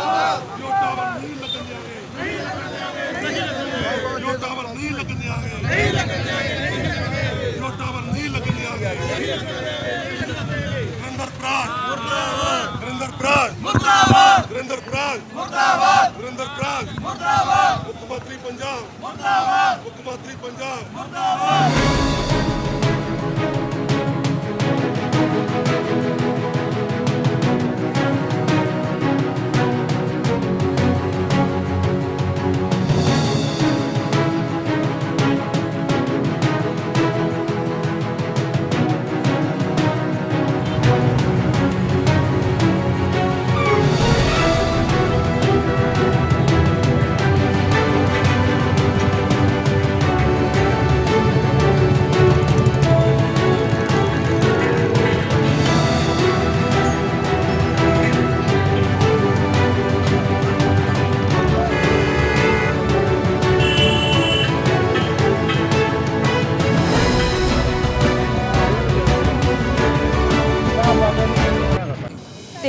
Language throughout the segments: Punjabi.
ਨਹੀਂ ਲੱਗਣ ਦਿਆਂਗੇ ਨਹੀਂ ਲੱਗਣ ਦਿਆਂਗੇ ਜੋ ਟਾਵਰ ਨਹੀਂ ਲੱਗਣ ਦਿਆਂਗੇ ਨਹੀਂ ਲੱਗਣ ਦਿਆਂਗੇ ਜੋ ਟਾਵਰ ਨਹੀਂ ਲੱਗਣ ਦਿਆਂਗੇ ਵਰਿੰਦਰ ਪ੍ਰਾਜ ਮੁਰਦਾਬਾਦ ਵਰਿੰਦਰ ਪ੍ਰਾਜ ਮੁਰਦਾਬਾਦ। ਵਰਿੰਦਰ ਪ੍ਰਾਜ ਮੁਰਦਾਬਾਦ। ਵਰਿੰਦਰ ਪ੍ਰਾਜ ਮੁਰਦਾਬਾਦ। ਮੁੱਖ ਮੰਤਰੀ ਪੰਜਾਬ। ਮੁਰਦਾਬਾਦ। ਮੁੱਖ ਮੰਤਰੀ ਪੰਜਾਬ।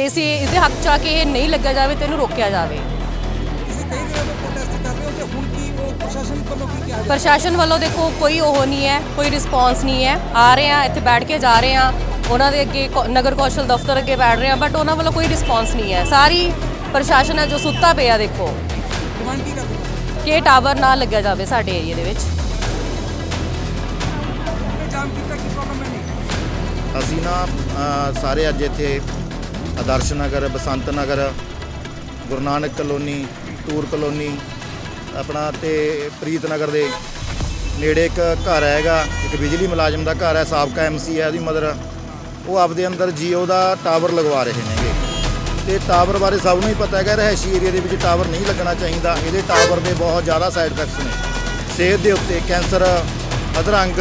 ਤੇ ਅਸੀਂ ਇਹਦੇ ਹੱਕ ਚ ਆ ਕੇ ਇਹ ਨਹੀਂ ਲੱਗਿਆ ਜਾਵੇ ਤੇ ਇਹਨੂੰ ਰੋਕਿਆ ਜਾਵੇ। ਤੁਸੀਂ ਕਈ ਦਿਨਾਂ ਤੋਂ ਪ੍ਰੋਟੈਸਟ ਕਰ ਰਹੇ ਹੋ ਤੇ ਹੁਣ ਕੀ ਉਹ ਪ੍ਰਸ਼ਾਸਨ ਵੱਲੋਂ ਕੀ ਕਿਹਾ ਜਾ ਪ੍ਰਸ਼ਾਸਨ ਵੱਲੋਂ ਦੇਖੋ ਕੋਈ ਉਹ ਨਹੀਂ ਹੈ ਕੋਈ ਰਿਸਪੌਂਸ ਨਹੀਂ ਹੈ। ਆ ਰਹੇ ਆ ਇੱਥੇ ਬੈਠ ਕੇ ਜਾ ਰਹੇ ਆ ਉਹਨਾਂ ਦੇ ਅੱਗੇ ਕੌ- ਨਗਰ ਕੌਸ਼ਲ ਦਫ਼ਤਰ ਅੱਗੇ ਬੈਠ ਰਹੇ ਆ ਬਟ ਉਹਨਾਂ ਵੱਲੋਂ ਕੋਈ ਰਿਸਪੌਂਸ ਨਹੀਂ ਹੈ। ਸਾਰੀ ਪ੍ਰਸ਼ਾਸਨ ਹੈ ਜੋ ਸੁੱਤਾ ਪਿਆ ਦੇਖੋ। ਡਿਮਾਂਡ ਕੀ ਕਰਦੇ ਹੋ? ਕਿ ਇਹ ਟਾਵਰ ਨਾ ਲੱਗਿਆ ਜਾਵੇ ਸਾਡੇ ਏਰੀਆ ਦੇ ਵਿੱਚ। ਇਹ ਜਾਮ ਕੀਤਾ ਕੀ ਪ੍ਰੋਬਲਮ ਹੈ ਨਹੀਂ ਅਸੀਂ ਨਾ ਅ, ਸਾਰੇ ਅੱਜ ਇੱਥੇ ਆਦਰਸ਼ ਨਗਰ, ਬਸੰਤ ਨਗਰ, ਗੁਰੂ ਨਾਨਕ ਕਲੋਨੀ, ਟੂਰ ਕਲੋਨੀ, ਆਪਣਾ ਤੇ ਪ੍ਰੀਤ ਨਗਰ ਦੇ ਨੇੜੇ ਇੱਕ ਘਰ ਹੈਗਾ, ਇੱਕ ਬਿਜਲੀ ਮੁਲਾਜ਼ਮ ਦਾ ਘਰ ਹੈ, ਸਾਬਕਾ ਐਮਸੀ ਹੈ ਉਹਦੀ ਮਦਰ। ਉਹ ਆਪਦੇ ਅੰਦਰ ਜੀਓ ਦਾ ਟਾਵਰ ਲਗਵਾ ਰਹੇ ਨੇਗੇ। ਤੇ ਟਾਵਰ ਬਾਰੇ ਸਭ ਨੂੰ ਹੀ ਪਤਾ ਹੈਗਾ ਰਹਿਸ਼ੀ ਏਰੀਆ ਦੇ ਵਿੱਚ ਟਾਵਰ ਨਹੀਂ ਲੱਗਣਾ ਚਾਹੀਦਾ। ਇਹਦੇ ਟਾਵਰ ਦੇ ਬਹੁਤ ਜ਼ਿਆਦਾ ਸਾਈਡ ਇਫੈਕਟਸ ਨੇ। ਸਿਹਤ ਦੇ ਉੱਤੇ ਕੈਂਸਰ, ਅਧਰੰਗ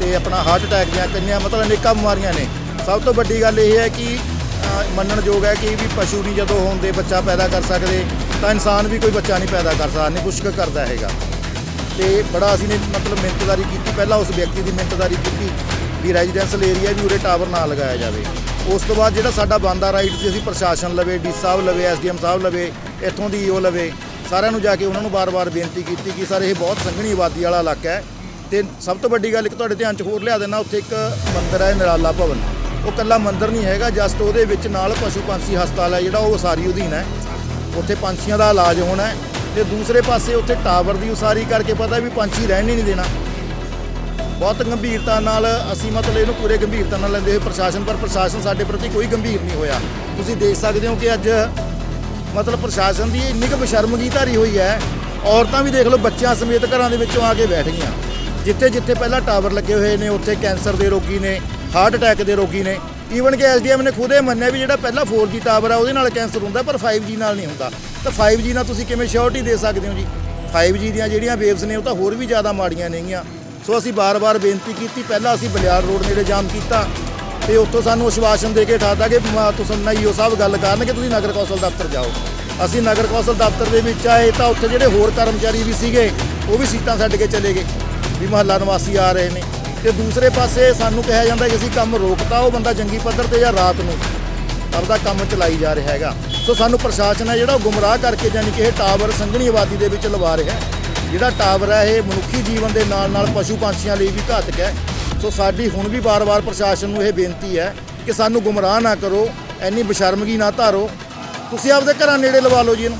ਤੇ ਆਪਣਾ ਹਾਰਟ ਅਟੈਕ ਦੀਆਂ ਕਿੰਨੀਆਂ ਮਤਲਬ ਅਨੇਕਾਂ ਬਿਮਾਰੀਆਂ ਨੇ। ਸਭ ਤੋਂ ਵੱਡੀ ਗੱਲ ਇਹ ਹੈ ਕਿ ਮੰਨਣਯੋਗ ਹੈ ਕਿ ਵੀ ਪਸ਼ੂ ਨਹੀਂ ਜਦੋਂ ਹੁੰਦੇ ਬੱਚਾ ਪੈਦਾ ਕਰ ਸਕਦੇ, ਤਾਂ ਇਨਸਾਨ ਵੀ ਕੋਈ ਬੱਚਾ ਨਹੀਂ ਪੈਦਾ ਕਰ ਸਕਦਾ, ਨਹੀਂ ਕੁਛ ਕੁ ਕਰਦਾ ਹੈਗਾ। ਤੇ ਬੜਾ ਅਸੀਂ ਨੇ ਮਤਲਬ ਮਿਹਨਤਦਾਰੀ ਕੀਤੀ, ਪਹਿਲਾਂ ਉਸ ਵਿਅਕਤੀ ਦੀ ਮਿਹਨਤਦਾਰੀ ਕੀਤੀ ਵੀ ਰੈਜ਼ੀਡੈਂਸ਼ੀਅਲ ਏਰੀਆ ਵੀ ਉਰੇ ਟਾਵਰ ਨਾ ਲਗਾਇਆ ਜਾਵੇ। ਉਸ ਤੋਂ ਬਾਅਦ ਜਿਹੜਾ ਸਾਡਾ ਬੰਦਾ ਰਾਈਟ ਸੀ, ਅਸੀਂ ਪ੍ਰਸ਼ਾਸਨ ਲਵੇ, ਡੀ ਸਾਹਿਬ ਲਵੇ, ਐਸਡੀਐਮ ਸਾਹਿਬ ਲਵੇ, ਇੱਥੋਂ ਦੀ ਈਓ ਲਵੇ, ਸਾਰਿਆਂ ਨੂੰ ਜਾ ਕੇ ਉਹਨਾਂ ਨੂੰ ਬਾਰ-ਬਾਰ ਬੇਨਤੀ ਕੀਤੀ ਕਿ ਸਰ, ਇਹ ਬਹੁਤ ਸੰਘਣੀ ਆਬਾਦੀ ਵਾਲਾ ਇਲਾਕਾ ਹੈ। ਤੇ ਸਭ ਤੋਂ ਵੱਡੀ ਗੱਲ ਇੱਕ ਤੁਹਾਡੇ ਧਿਆਨ 'ਚ ਹੋਰ ਲਿਆ ਦੇਣਾ, ਉੱਥੇ ਇੱਕ ਮੰਦਿਰ ਹੈ ਨਿਰਾਲਾ ਭਵਨ। ਉਹ ਕੱਲਾ ਮੰਦਿਰ ਨਹੀਂ ਹੈਗਾ ਜਸਟ ਉਹਦੇ ਵਿੱਚ ਨਾਲ ਪਸ਼ੂ ਪੰਛੀ ਹਸਪਤਾਲ ਹੈ ਜਿਹੜਾ, ਉਹ ਸਾਰੀ ਅਧੀਨ ਹੈ। ਉੱਥੇ ਪੰਛੀਆਂ ਦਾ ਇਲਾਜ ਹੋਣਾ ਹੈ ਤੇ ਦੂਸਰੇ ਪਾਸੇ ਉੱਥੇ ਟਾਵਰ ਦੀ ਉਸਾਰੀ ਕਰਕੇ ਪਤਾ ਵੀ ਪੰਛੀ ਰਹਿਣ ਹੀ ਨਹੀਂ ਦੇਣਾ। ਬਹੁਤ ਗੰਭੀਰਤਾ ਨਾਲ ਅਸੀਂ ਮਤਲਬ ਇਹਨੂੰ ਪੂਰੇ ਗੰਭੀਰਤਾ ਨਾਲ ਲੈਂਦੇ ਹੋਏ ਪ੍ਰਸ਼ਾਸਨ, ਪਰ ਪ੍ਰਸ਼ਾਸਨ ਸਾਡੇ ਪ੍ਰਤੀ ਕੋਈ ਗੰਭੀਰ ਨਹੀਂ ਹੋਇਆ। ਤੁਸੀਂ ਦੇਖ ਸਕਦੇ ਹੋ ਕਿ ਅੱਜ ਮਤਲਬ ਪ੍ਰਸ਼ਾਸਨ ਦੀ ਇੰਨੀ ਕੁ ਬਸ਼ਰਮਗੀ ਧਾਰੀ ਹੋਈ ਹੈ, ਔਰਤਾਂ ਵੀ ਦੇਖ ਲਓ ਬੱਚਿਆਂ ਸਮੇਤ ਘਰਾਂ ਦੇ ਵਿੱਚੋਂ ਆ ਕੇ ਬੈਠ ਗਈਆਂ। ਜਿੱਥੇ ਜਿੱਥੇ ਪਹਿਲਾਂ ਟਾਵਰ ਲੱਗੇ ਹੋਏ ਨੇ, ਉੱਥੇ ਕੈਂਸਰ ਦੇ ਰੋਗੀ ਨੇ ਹਾਰਟ ਅਟੈਕ ਦੇ ਰੋਗੀ ਨੇ। ਈਵਨ ਕਿ ਐਸਡੀਐਮ ਨੇ ਖੁਦ ਇਹ ਮੰਨਿਆ ਵੀ ਜਿਹੜਾ ਪਹਿਲਾਂ 4G ਟਾਵਰ ਆ, ਉਹਦੇ ਨਾਲ ਕੈਂਸਰ ਹੁੰਦਾ, ਪਰ 5G ਨਾਲ ਨਹੀਂ ਹੁੰਦਾ। ਤਾਂ 5G ਨਾਲ ਤੁਸੀਂ ਕਿਵੇਂ ਸ਼ੋਰਟੀ ਦੇ ਸਕਦੇ ਹੋ ਜੀ? 5G ਦੀਆਂ ਜਿਹੜੀਆਂ ਵੇਵਸ ਨੇ, ਉਹ ਤਾਂ ਹੋਰ ਵੀ ਜ਼ਿਆਦਾ ਮਾੜੀਆਂ ਨੇਗੀਆਂ। ਸੋ ਅਸੀਂ ਬਾਰ-ਬਾਰ ਬੇਨਤੀ ਕੀਤੀ, ਪਹਿਲਾਂ ਅਸੀਂ ਬਲਿਆਰ ਰੋਡ ਨੇੜੇ ਜਾਮ ਕੀਤਾ, ਤੇ ਉੱਥੋਂ ਸਾਨੂੰ ਅਸ਼ਵਾਸਨ ਦੇ ਕੇ ਠਾਤਾ ਕਿ ਮ- ਤੁਸੀਂ ਨਾ ਸਾਹਿਬ ਗੱਲ ਕਰਨਗੇ, ਤੁਸੀਂ ਨਗਰ ਕੌਂਸਲ ਦਫ਼ਤਰ ਜਾਓ। ਅਸੀਂ ਨਗਰ ਕੌਂਸਲ ਦਫ਼ਤਰ ਦੇ ਵਿੱਚ ਆਏ, ਤਾਂ ਉੱਥੇ ਜਿਹੜੇ ਹੋਰ ਕਰਮਚਾਰੀ ਵੀ ਸੀਗੇ, ਉਹ ਵੀ ਸੀਟਾਂ ਛੱਡ ਕੇ ਚਲੇ ਗਏ, ਵੀ ਮਹੱਲਾ ਨਿਵਾਸੀ ਆ ਰਹੇ ਨੇ। ਤੇ ਦੂਸਰੇ ਪਾਸੇ ਸਾਨੂੰ ਕਿਹਾ ਜਾਂਦਾ ਕਿ ਅਸੀਂ ਕੰਮ ਰੋਕਤਾ ਉਹ ਬੰਦਾ ਜੰਗੀ ਪੱਧਰ ਤੇ ਜਾਂ ਰਾਤ ਨੂੰ ਆਪਦਾ ਕੰਮ ਚਲਾਈ ਜਾ ਰਿਹਾ ਹੈਗਾ। ਸੋ ਸਾਨੂੰ ਪ੍ਰਸ਼ਾਸਨ ਹੈ ਜਿਹੜਾ ਉਹ ਗੁੰਮਰਾਹ ਕਰਕੇ ਯਾਨੀ ਕਿ ਇਹ ਟਾਵਰ ਸੰਘਣੀ ਆਬਾਦੀ ਦੇ ਵਿੱਚ ਲਵਾ ਰਿਹਾ ਜਿਹੜਾ ਟਾਵਰ ਹੈ ਇਹ ਮਨੁੱਖੀ ਜੀਵਨ ਦੇ ਨਾਲ ਨਾਲ ਪਸ਼ੂ ਪੰਛੀਆਂ ਲਈ ਵੀ ਘਾਤਕ ਹੈ। ਸੋ ਸਾਡੀ ਹੁਣ ਵੀ ਬਾਰ-ਬਾਰ ਪ੍ਰਸ਼ਾਸਨ ਨੂੰ ਇਹ ਬੇਨਤੀ ਹੈ ਕਿ ਸਾਨੂੰ ਗੁੰਮਰਾਹ ਨਾ ਕਰੋ ਐਨੀ ਬਸ਼ਰਮਗੀ ਨਾ ਧਾਰੋ। ਤੁਸੀਂ ਆਪਦੇ ਘਰਾਂ ਨੇੜੇ ਲਵਾ ਲਓ ਜੀ ਇਹਨੂੰ।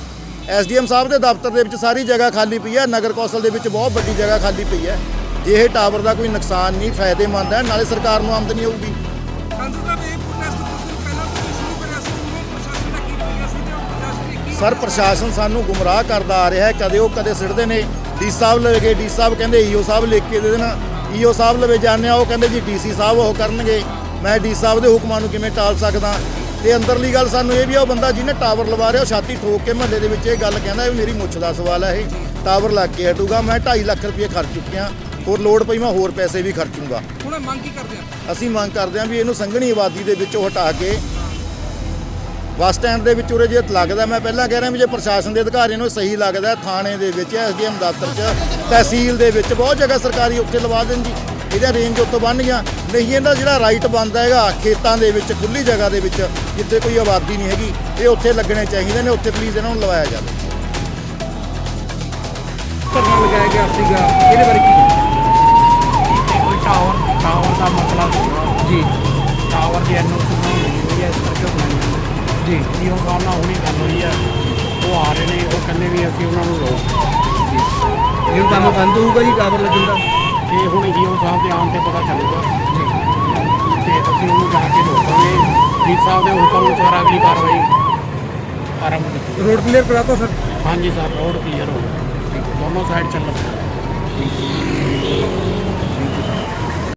ਐਸਡੀਐਮ ਸਾਹਿਬ ਦੇ ਦਫ਼ਤਰ ਦੇ ਵਿੱਚ ਸਾਰੀ ਜਗ੍ਹਾ ਖਾਲੀ ਪਈ ਹੈ, ਨਗਰ ਕੌਂਸਲ ਦੇ ਵਿੱਚ ਬਹੁਤ ਵੱਡੀ ਜਗ੍ਹਾ ਖਾਲੀ ਪਈ ਹੈ। ਇਹ ਟਾਵਰ ਦਾ ਕੋਈ ਨੁਕਸਾਨ ਨਹੀਂ ਫਾਇਦੇਮੰਦ ਹੈ ਨਾਲੇ ਸਰਕਾਰ ਨੂੰ ਆਮਦਨੀ ਇਹ ਤੁਸੀਂ ਸ਼ੁਰੂ ਪ੍ਰਸ਼ਾਸਨ ਕੀ ਕੀ ਸਾਨੂੰ ਗੁੰਮਰਾਹ ਕਰਦਾ ਆ ਰਿਹਾ ਹੈ ਕਦੇ ਉਹ ਕਦੇ ਸਿੱਟਦੇ ਨੇ। ਡੀ ਸਾਹਿਬ ਲਵੇਗੇ ਡੀ ਸਾਹਿਬ ਕਹਿੰਦੇ ਈਓ ਸਾਹਿਬ ਲਿਖ ਕੇ ਦੇ ਦੇਣਾ। ਈਓ ਸਾਹਿਬ ਲਵੇ ਜਾਂਦੇ ਆ ਉਹ ਕਹਿੰਦੇ ਜੀ ਡੀਸੀ ਸਾਹਿਬ ਉਹ ਕਰਨਗੇ। ਮੈਂ ਡੀ ਸਾਹਿਬ ਦੇ ਹੁਕਮਾਂ ਨੂੰ ਕਿਵੇਂ ਟਾਲ ਸਕਦਾ? ਤੇ ਅੰਦਰਲੀ ਗੱਲ ਸਾਨੂੰ ਇਹ ਵੀ ਆ ਉਹ ਬੰਦਾ ਜਿਹਨੇ ਟਾਵਰ ਲਵਾ ਰਿਹਾ ਉਹ ਛਾਤੀ ਠੋਕ ਕੇ ਮਹੱਲੇ ਦੇ ਵਿੱਚ ਇਹ ਗੱਲ ਕਹਿੰਦਾ ਵੀ ਮੇਰੀ ਮੁੱਛ ਦਾ ਸਵਾਲ ਹੈ ਇਹ। ਟਾਵਰ ਲੱਗ ਕੇ ਹਟੂਗਾ ਮੈਂ 2.5 ਲੱਖ ਰੁਪਏ ਖਰਚ ਚੁੱਕਿਆ। ਹੋਰ ਲੋੜ ਪਈ ਮੈਂ ਹੋਰ ਪੈਸੇ ਵੀ ਖਰਚੂੰਗਾ। ਹੁਣ ਇਹ ਮੰਗ ਕੀ ਕਰਦੇ ਆ? ਅਸੀਂ ਮੰਗ ਕਰਦੇ ਹਾਂ ਵੀ ਇਹਨੂੰ ਸੰਘਣੀ ਆਬਾਦੀ ਦੇ ਵਿੱਚੋਂ ਹਟਾ ਕੇ ਬੱਸ ਸਟੈਂਡ ਦੇ ਵਿੱਚ ਉਰੇ ਜੇ ਲੱਗਦਾ ਮੈਂ ਪਹਿਲਾਂ ਕਹਿ ਰਿਹਾ ਵੀ ਜੇ ਪ੍ਰਸ਼ਾਸਨ ਦੇ ਅਧਿਕਾਰੀਆਂ ਨੂੰ ਸਹੀ ਲੱਗਦਾ ਥਾਣੇ ਦੇ ਵਿੱਚ ਐਸਡੀਐਮ ਦਫ਼ਤਰ 'ਚ ਤਹਿਸੀਲ ਦੇ ਵਿੱਚ ਬਹੁਤ ਜਗ੍ਹਾ ਸਰਕਾਰੀ ਉੱਥੇ ਲਵਾ ਦੇਣ ਜੀ। ਇਹਦਾ ਰੇਂਜ ਉੱਤੋਂ ਬਣ ਗਿਆ ਨਹੀਂ ਇਹਦਾ ਜਿਹੜਾ ਰਾਈਟ ਬਣਦਾ ਹੈਗਾ ਖੇਤਾਂ ਦੇ ਵਿੱਚ ਖੁੱਲੀ ਜਗ੍ਹਾ ਦੇ ਵਿੱਚ ਜਿੱਥੇ ਕੋਈ ਆਬਾਦੀ ਨਹੀਂ ਹੈਗੀ ਇਹ ਉੱਥੇ ਲੱਗਣੇ ਚਾਹੀਦੇ ਨੇ ਉੱਥੇ ਪਲੀਜ਼ ਇਹਨਾਂ ਨੂੰ ਲਵਾਇਆ ਜਾਵੇ। ਧਰਨਾ ਲਗਾਇਆ ਗਿਆ ਸੀਗਾ ਇਹਦੇ ਬਾਰੇ ਕੀ ਕਹਿਣਾ? ਕੋਈ ਟਾਵਰ ਟਾਵਰ ਦਾ ਮਸਲਾ ਸੀਗਾ ਜੀ। ਟਾਵਰ ਦੀ ਬਣਾਈ ਹੋਈ ਹੈ ਇਸ ਕਰਕੇ ਬਣਾਈ ਜੀ। ਜੀਓ ਸਾਹਿਬ ਨਾਲ ਹੁਣੀ ਗੱਲ ਹੋਈ ਹੈ। ਉਹ ਆ ਰਹੇ ਨੇ ਉਹ ਕਹਿੰਦੇ ਵੀ ਅਸੀਂ ਉਹਨਾਂ ਨੂੰ ਰੋਕ ਇਹ ਕੰਮ ਬੰਦ ਹੋਊਗਾ ਜੀ ਕਾਬਰ ਲੱਗਣ ਦਾ? ਇਹ ਹੁਣ ਜੀਓ ਸਾਹਿਬ ਦੇ ਆਉਣ ਤੇ ਪਤਾ ਚੱਲੂਗਾ। ਤੇ ਅਸੀਂ ਉਹਨੂੰ ਜਾ ਕੇ ਰੋਕਾਂਗੇ। ਜੀ ਸਾਹਿਬ ਦੇ ਹੁਕਮ ਅਨੁਸਾਰ ਅਗਲੀ ਕਾਰਵਾਈ ਆਰੰਭ ਕੀਤੀ ਰੋਡ ਕਲੀਅਰ ਕਰਾਤਾ ਸਰ? ਹਾਂਜੀ ਸਰ ਰੋਡ ਕਲੀਅਰ ਹੋ ਗਿਆ। ਦੋਨੋਂ ਸਾਈਡ ਚੱਲ ਪਿਆ